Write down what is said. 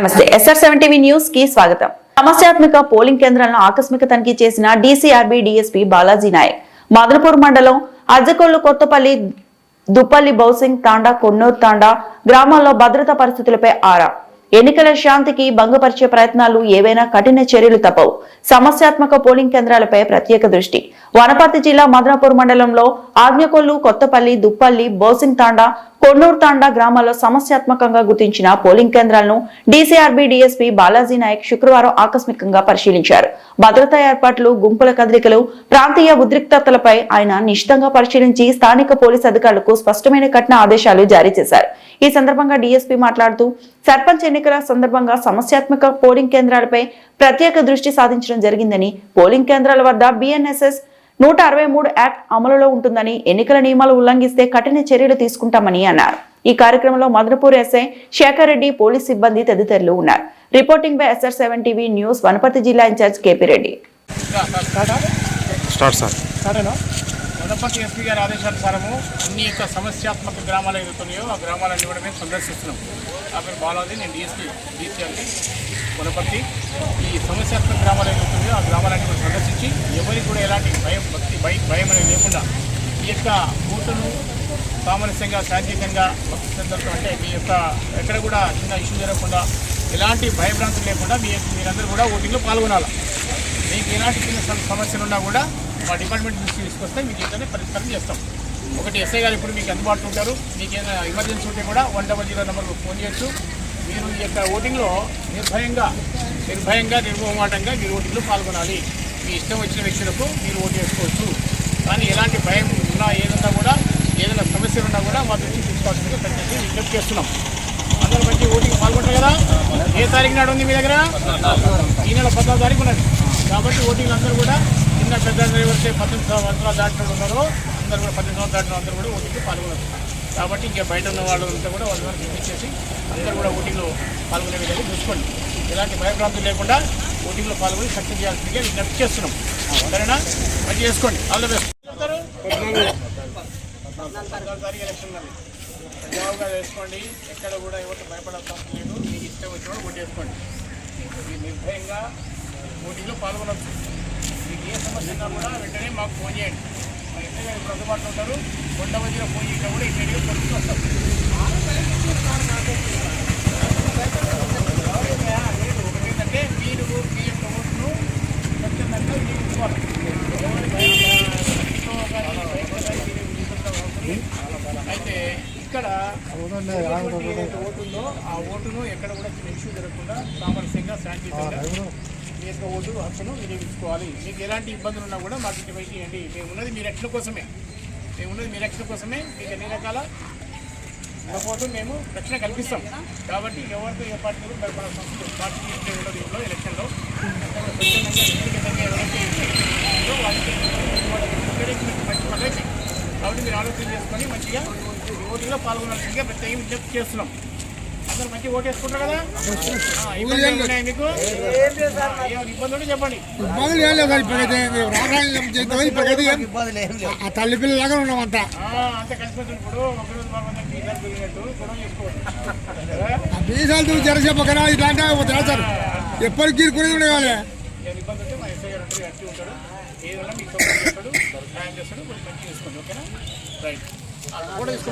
నమస్తే. SR seven TV న్యూస్కి స్వాగతం. సమస్యాత్మక పోలింగ్ కేంద్రాలను ఆకస్మిక తనిఖీ చేసిన డీసీఆర్బీ డీఎస్పీ బాలాజీ నాయక్. మదనపూర్ మండలం అజ్జకొల్లు కొత్తపల్లి దుప్పల్లి బౌసింగ్ తాండా కొన్నూరు తాండా గ్రామాల్లో భద్రతా పరిస్థితులపై ఆరా. ఎన్నికల శాంతికి భంగపరిచే ప్రయత్నాలు ఏవైనా కఠిన చర్యలు తప్పవు. సమస్యాత్మక పోలింగ్ కేంద్రాలపై ప్రత్యేక దృష్టి. వనపర్తి జిల్లా మదనపూర్ మండలంలో ఆజ్ఞకొల్లు కొత్తపల్లి దుప్పల్లి బౌసింగ్ తాండా కొన్నూరు తాండా గ్రామాల్లో సమస్యాత్మకంగా గుర్తించిన పోలింగ్ కేంద్రాలను డీసీఆర్బీ డీఎస్పీ బాలాజీ నాయక్ శుక్రవారం ఆకస్మికంగా పరిశీలించారు. భద్రతా ఏర్పాట్లు గుంపుల కదలికలు ప్రాంతీయ ఉద్రిక్తతలపై ఆయన నిశితంగా పరిశీలించి స్థానిక పోలీసు అధికారులకు స్పష్టమైన కఠిన ఆదేశాలు జారీ చేశారు. ఈ సందర్భంగా డీఎస్పీ మాట్లాడుతూ సర్పంచ్ ఎన్నికల సందర్భంగా సమస్యాత్మక పోలింగ్ కేంద్రాలపై ప్రత్యేక దృష్టి సాధించడం జరిగిందని పోలింగ్ కేంద్రాల వద్ద బిఎన్ఎస్ఎస్ నూట అరవై మూడు యాక్ట్ అమలులో ఉంటుందని ఎన్నికల నియమాలు ఉల్లంఘిస్తే కఠిన చర్యలు తీసుకుంటామని అన్నారు. ఈ కార్యక్రమంలో మదనపూర్ ఎస్ఐ శేఖర్ రెడ్డి పోలీస్ సిబ్బంది తదితరులు ఉన్నారు. Reporting by SR seven TV news Wanaparthy జిల్లా ఇన్ఛార్జ్ కేపీ రెడ్డి. స్టార్ట్ ఎస్పీ గారి ఆదేశానుసారము అన్ని యొక్క సమస్యాత్మక గ్రామాలు ఎదుర్కొన్నాయో ఆ గ్రామాలన్నీ కూడా మేము సందర్శిస్తున్నాం. అక్కడ బాలాజీ నేను డిఎస్పీ డిసిఆర్కి వనపర్తి. ఈ సమస్యాత్మక గ్రామాలు ఎదుర్కొన్నాయో ఆ గ్రామాలన్నీ కూడా సందర్శించి ఎవరికి కూడా ఎలాంటి భయం భక్తి భయం భయం అనేది లేకుండా ఈ యొక్క ఓటును సామరస్యంగా శాంతియుతంగా భక్తి శ్రద్ధలతో అంటే మీ యొక్క ఎక్కడ కూడా చిన్న ఇష్యూ జరగకుండా ఎలాంటి భయభ్రాంతులు లేకుండా మీ మీరందరూ కూడా ఓటింగ్లో పాల్గొనాలి. మీకు ఎలాంటి చిన్న సమ- సమస్యలు ఉన్నా కూడా మా డిపార్ట్మెంట్ నుంచి తీసుకొస్తే మీకు ఏదైనా పరిష్కారం చేస్తాం. ఒకటి ఎస్ఐ గారు ఇప్పుడు మీకు అందుబాటులో ఉంటారు. మీకు ఏదైనా ఎమర్జెన్సీ ఉంటే కూడా వన్ డబల్ జీరో నెంబర్కు ఫోన్ చేయొచ్చు. మీరు ఈ యొక్క ఓటింగ్లో నిర్భయంగా నిర్భయంగా నిర్మోహమాటంగా మీరు ఓటింగ్లో పాల్గొనాలి. మీ ఇష్టం వచ్చిన వ్యక్తులకు మీరు ఓటు వేసుకోవచ్చు. కానీ ఎలాంటి భయం ఉన్నా ఏదన్నా కూడా ఏదైనా సమస్యలు ఉన్నా కూడా మా దృష్టికి తీసుకోవాల్సిందిగా ప్రత్యేకంగా విజ్ఞప్తి చేస్తున్నాం. అందరూ మంచి ఓటింగ్ పాల్గొంటారు కదా? ఏ తారీఖు నాడు ఉంది మీ దగ్గర? ఈ నెల పద్నాలుగు తారీఖు ఉన్నది. కాబట్టి ఓటింగ్లు అందరూ కూడా చిన్న పెద్ద ఎవరైతే పద్దెనిమిది సంవత్సరాలు దాటిన ఉన్నారో అందరూ కూడా పద్దెనిమిది సంవత్సరాలు దాటిన అందరూ కూడా ఓటింగ్లో పాల్గొన్నారు. కాబట్టి ఇంకా బయట ఉన్న వాళ్ళు అంతా కూడా వాళ్ళ ద్వారా చేసి అందరూ కూడా ఓటింగ్లో పాల్గొనే విధంగా చూసుకోండి. ఎలాంటి భయభ్రాంతులు లేకుండా ఓటింగ్లో పాల్గొని సక్సెస్ చేయాల్సిందిగా విజ్ఞప్తి చేస్తున్నాం. సరేనా? మంచి చేసుకోండి. ఆల్ ద బెస్ట్ వేసుకోండి. ఎక్కడ కూడా ఎవరికి భయపడాల్సిన లేదు. మీకు ఇష్టం వచ్చిన ఓటు వేసుకోండి. మీరు నిర్భయంగా ఓటింగ్లో పాల్గొనవచ్చు ఏ సమస్య ఉన్నా కూడా వెంటనే మాకు ఫోన్ చేయండి మా ఎస్ఐ గారు ఇప్పుడు అందుబాటులో ఉంటారు కొండ మధ్యలో ఫోన్ చేయడం కూడా ఇమీడియట్గా పొందుతూ వస్తాం ఏంటంటే మీరు మీ యొక్క ఓటును మీరు అయితే ఇక్కడ ఓటు ఉందో ఆ ఓటును ఎక్కడ కూడా ఇష్యూ జరగకుండా సామరస్యంగా శాంతి మీ యొక్క ఓటు హక్కును వినియోగించుకోవాలి. మీకు ఎలాంటి ఇబ్బందులు ఉన్నా కూడా మాకు ఇంటి పైకి ఇవ్వండి మేము ఉన్నది మీ రక్షణ కోసమే. మేము ఉన్నది మీ రక్షణ కోసమే. మీకు అన్ని రకాల పోతే మేము రక్షణ కల్పిస్తాం. కాబట్టి ఎవరితో ఏ పార్టీ కూడా పార్టీ ఇచ్చే ఉండదు ఇంట్లో ఎలక్షన్లో వాళ్ళకి కాబట్టి మీరు ఆలోచన చేసుకొని మంచిగా ఓటింగ్లో పాల్గొనాల్సిందిగా ప్రత్యేక విజ్ఞప్తి చేస్తున్నాం. అందరూ మంచిగా ఓటు వేసుకుంటారు కదా మీకు? ఇబ్బంది ఉంటే చెప్పండి. ఇబ్బందులు ఏం లేవు ఇప్పటికైతే చేద్దాం ఇప్పటికైతే ఏం ఆ తల్లి పిల్లలాగా ఉన్నామంతా. ఆ, అంతా కలిసిపోతుంది ఇప్పుడు. ఒకరోజు ఇట్లాంటి రాశారు ఎప్పటికి కీరుకునేది ఉండేవాళ్ళే. ఇబ్బంది ఉంటే మా ఎస్ఐ గారు ఉంటారు అట్టి ఉంటాడు ఏదైనా మీకు చేస్తాడు సాయం చేస్తాడు మంచిగా ఓకేనా? రైట్. కూడా తీసుకో